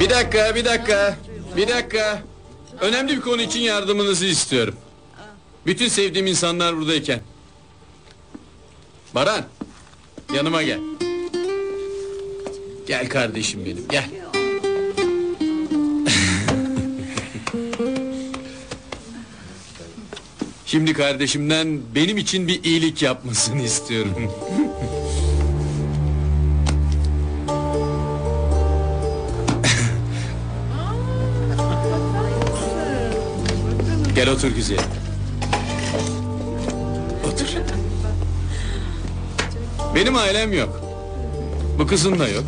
Bir dakika, bir dakika. Bir dakika. Önemli bir konu için yardımınızı istiyorum. Bütün sevdiğim insanlar buradayken. Baran, yanıma gel. Gel kardeşim benim, gel. Şimdi kardeşimden benim için bir iyilik yapmasını istiyorum. Gel otur güzel. Otur. Benim ailem yok. Bu kızın da yok.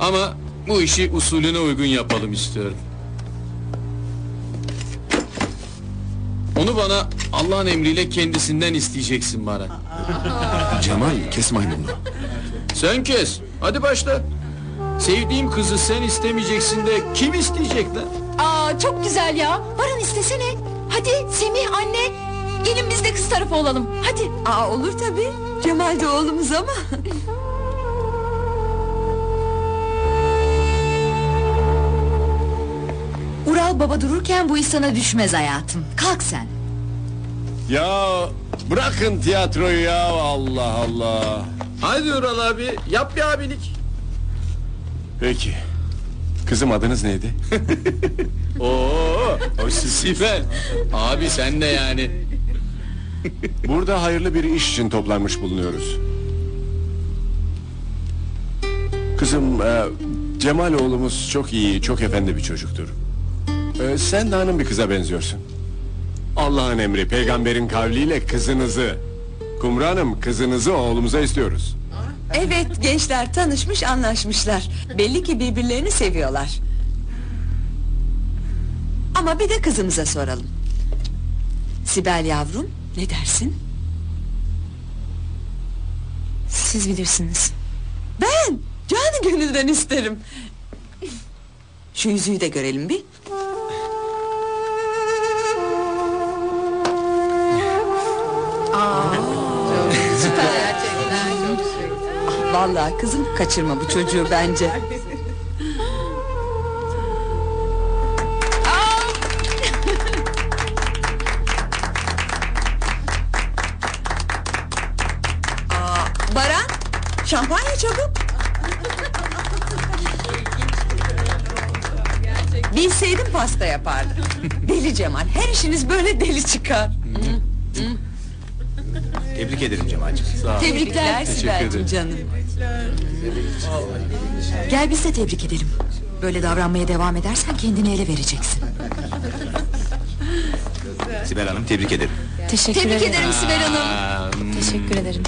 Ama bu işi usulüne uygun yapalım istiyorum. Onu bana Allah'ın emriyle kendisinden isteyeceksin bana. Cemal kes maymununu. Sen kes. Hadi başla. Sevdiğim kızı sen istemeyeceksin de kim isteyecek lan? Aa çok güzel ya. Baran istesene. Hadi Semih anne. Gelin biz de kız tarafı olalım. Hadi. Aa olur tabii. Cemal de oğlumuz ama. Ural baba dururken bu iş sana düşmez hayatım. Kalk sen. Ya bırakın tiyatroyu ya Allah Allah. Hadi Ural abi yap bir abilik. Peki. Kızım adınız neydi? Oo, o Sibel. Abi sen de yani. Burada hayırlı bir iş için toplanmış bulunuyoruz. Kızım e, Cemal oğlumuz çok iyi, çok efendi bir çocuktur. E, sen de hanım bir kıza benziyorsun. Allah'ın emri, peygamberin kavliyle kızınızı... Kumru Hanım, kızınızı oğlumuza istiyoruz. Evet gençler tanışmış anlaşmışlar. Belli ki birbirlerini seviyorlar. Ama bir de kızımıza soralım. Sibel yavrum ne dersin? Siz bilirsiniz. Ben canı gönülden isterim. Şu yüzüğü de görelim bir. Vallahi kızım kaçırma bu çocuğu bence. Baran, şampanya çabuk. Bilseydim pasta yapardım. Deli Cemal, her işiniz böyle deli çıkar. Tebrik ederim Cemal'cim. Tebrikler Sibel'cim ederim. canım. Gel biz de tebrik edelim. Böyle davranmaya devam edersen kendini ele vereceksin. Sibel Hanım tebrik ederim. Teşekkür Tebrik ederim Sibel Hanım. Aa, Teşekkür ederim.